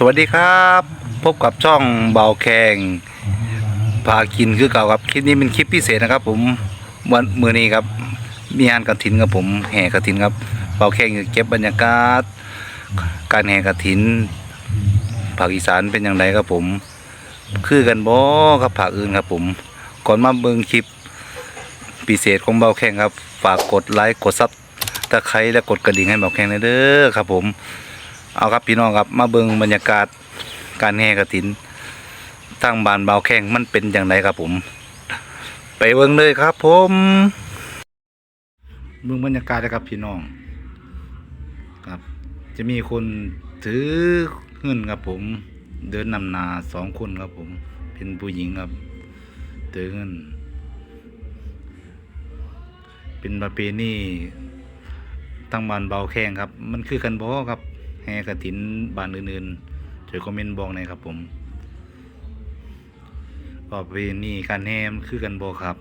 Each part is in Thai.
สวัสดีครับ พบกับช่องเบาแข่งพากินคือเก่าครับคลิปนี้เป็นคลิปพิเศษนะครับ ผมวันมือนี้ครับ มีงานกระถินครับผมแห่กระถินครับ เบาแข่งเก็บบรรยากาศ การแห่กระถินภาคอีสานเป็นอย่างไรครับผม คือกันบ่ครับภาคอื่นครับ ผม ก่อนมาเบิ่งคลิปพิเศษของเบาแข่งครับ ฝากกดไลค์กดซับตะไคร้และกดกระดิ่งให้เบาแข่งหน่อยเด้อครับ ผม เอาครับพี่น้องครับมาเบิงบรรยากาศการแห่กระถินทางบานเบาแข้งมันเป็นอย่างไรครับผม ไปเบิงเลยครับ ผมเบิงบรรยากาศนะครับพี่น้องครับ จะมีคนถือเงินครับผม เดินนำหนาสองคนครับผม เป็นผู้หญิงครับถือเงิน เป็นประเพณีตั้งบานเบาแข้งครับ มันคือกันบ่ครับ ห่กระถินบ้านอื่นๆช่วยคอมเมนต์บอกหน่อยครับผมประเพณีการแห่มันคือกันบ่ครับ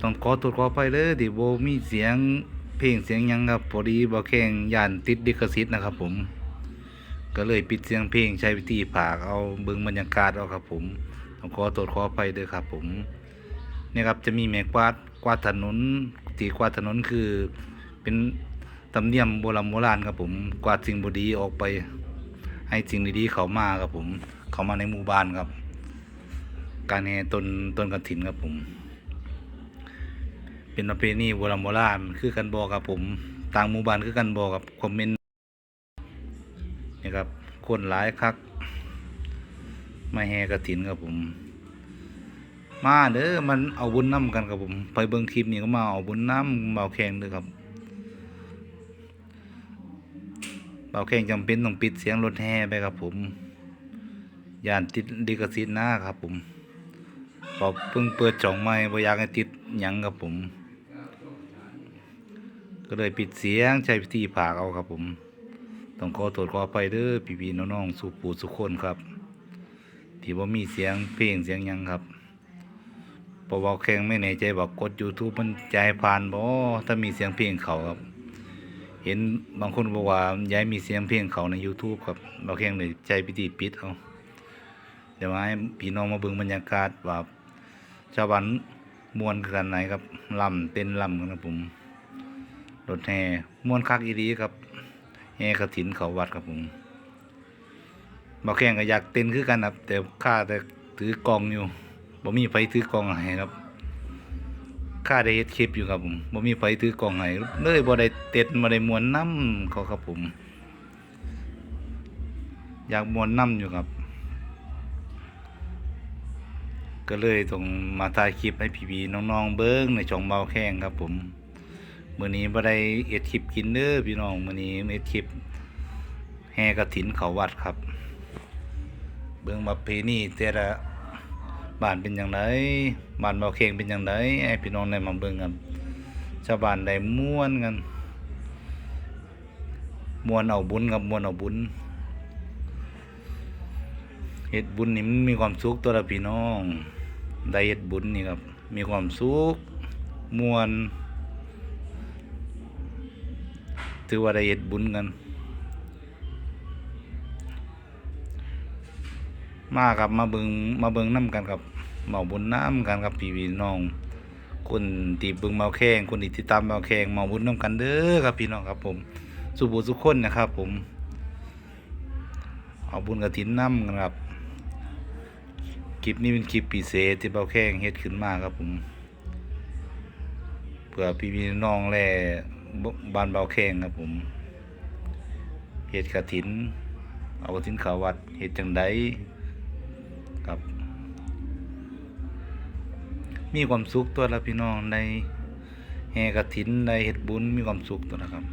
ต้องขอตรวจขอไปเลยที่โบมีเสียงเพลงเสียงยังครับพอดีบ่แข่งย่านติดดิคสิทธิ์นะครับผม ก็เลยปิดเสียงเพลงใช้วิธีผากเอาเบิ่งบรรยากาศเอาครับผม ต้องขอตรวจขอไปเด้อครับผมนี่ครับจะมีแมกวาดกวาดถนนที่กวาดถนนคือเป็น ธรรมเนียมโบราณโบราณครับผมกวาดสิ่งบดีออกไป ให้สิ่งดีๆเขามาครับผม เขามาในหมู่บ้านครับ การแห่ต้นต้นกระถินครับผม เป็นประเพณีโบราณโบราณคือกันบอกครับผม ต่างหมู่บ้านคือกันบอกครับคอมเมนต์นี่ครับคนหลายคักมาแห่กระถินครับผม มาเด้อมันเอาบุญน้ำกันครับผม ไปเบิ่งคลิปนี้ก็มาเอาบุญน้ำเบาแข่งเด้อครับ เบาแข่งจำเป็นต้องปิดเสียงรถแห่ไปครับผมย่านติดดิกสิทธิ์นะครับผมพอเพิ่งเปิดจ่องใหม่บ่อยากให้ติดหยังครับผม ก็เลยปิดเสียงใช้วิธีผาเอาครับผม ต้องขอโทษขออภัยเด้อพี่ๆน้องๆสุปูสุคนครับ ที่ว่ามีเสียงเพลงเสียงยังครับพอบอกแข่งไม่แน่ใจว่ากด YouTube มันให้ผ่านบ่ถ้ามีเสียงเพลงเขาครับ เห็นบางคนบอกว่าย้ายมีเสียงเพลงเขาใน YouTube ครับเราแข่งเลยใจพิธีปิดเอาเดี๋ยวมาให้พี่น้องมาเบิ่งบรรยากาศว่าชาวบ้านมวนกันไหนครับลำเต้นลำกันครับผมรถแห่มวนคักอีดีครับแห่กระถินเขาวัดครับผมบาแข่งก็อยากเต้นคือกันครับแต่ข้าแต่ถือกองอยู่บ่มีไฟถือกองให้ครับ ข้าได้เฮ็ดคลิปอยู่ครับผมบ่มีไฟถือกองให้เลยบ่ได้เต้นบ่ได้มวนน้ำเขาครับผม อยากมวนน้ำอยู่ครับ ก็เลยต้องมาถ่ายคลิปให้พี่ๆน้องๆเบิ้งในช่องเบาแข้งครับผมมื่อนี้บ่ได้เอ็ดคลิปกินเด้อพี่น้องมื่อนี้เอ็ดคลิปแห่กระถินเขาวัดครับ เบิ่งมาเพนี่แต่ละ บ้านเป็นอย่างไรบ้านเบาเข่งเป็นอย่างไรให้พี่น้องได้มาเบิ่งกันชาวบ้านได้ม่วนกันม่วนเอาบุญกับม่วนเอาบุญเฮ็ดบุญนี่มันมีความสุขตัวละพี่น้อง ได้เฮ็ดบุญนี่ครับ มีความสุขม่วน ถือว่าได้เฮ็ดบุญกัน มากับมาเบิงมาเบิงน้ำกันครับเมาบุญน้ำกันครับพี่พี่น้องคนที่เบิงเมาแข้งคนที่ติดตามเมาแข้งเมาบุญน้ำกันเด้อครับพี่น้องครับ ผมสุบุสุขคนนะครับ ผม เอาบุญกระถินน้ำกันครับคลิปนี้เป็นคลิปพิเศษที่เบาแข้งเฮ็ดขึ้นมาครับผมเพื่อพี่พี่น้องแล่บ้านเบาแข้งครับผมเฮ็ดกระถิน เอากระถินขาวัดเฮ็ดจังได ครับ มีความสุขตัวละพี่น้องในแห่กระถินในเฮ็ดบุญมีความสุขตัวนะครับ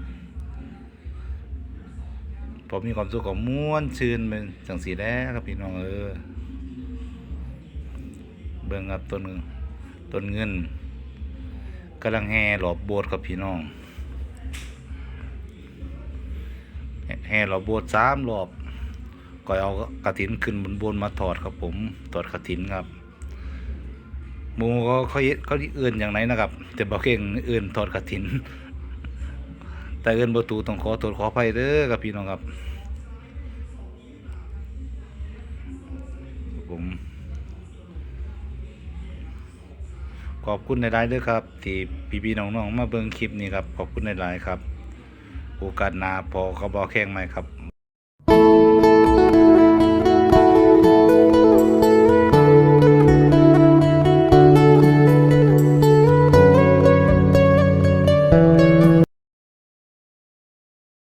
พอมีความสุขก็ม่วนชื่นเป็นจังสีแล้ครับพี่น้องเออเบิ่งครับต้นเงินต้นเงินกำลังแห่หลอบโบสถ์ครับพี่น้องแห่หลอบโบสถ์สามรอบ ก็เอากระถินขึ้นบนบนมาถอดครับผมถอดกระถินครับหมูเขาเขาเขาอื่นอย่างไรนะครับ แต่บอกเก่งอื่นถอดกระถิน แต่อื่นประตูต้องขอตรวจขอภัยเด้อครับพี่น้องครับ ผมขอบคุณในไลน์ด้วยครับ ที่พี่พี่น้องๆมาเบิ่งคลิปนี้ครับขอบคุณในไลน์ครับ โอกาสหน้าพอเขาบอกแข้งใหม่ครับ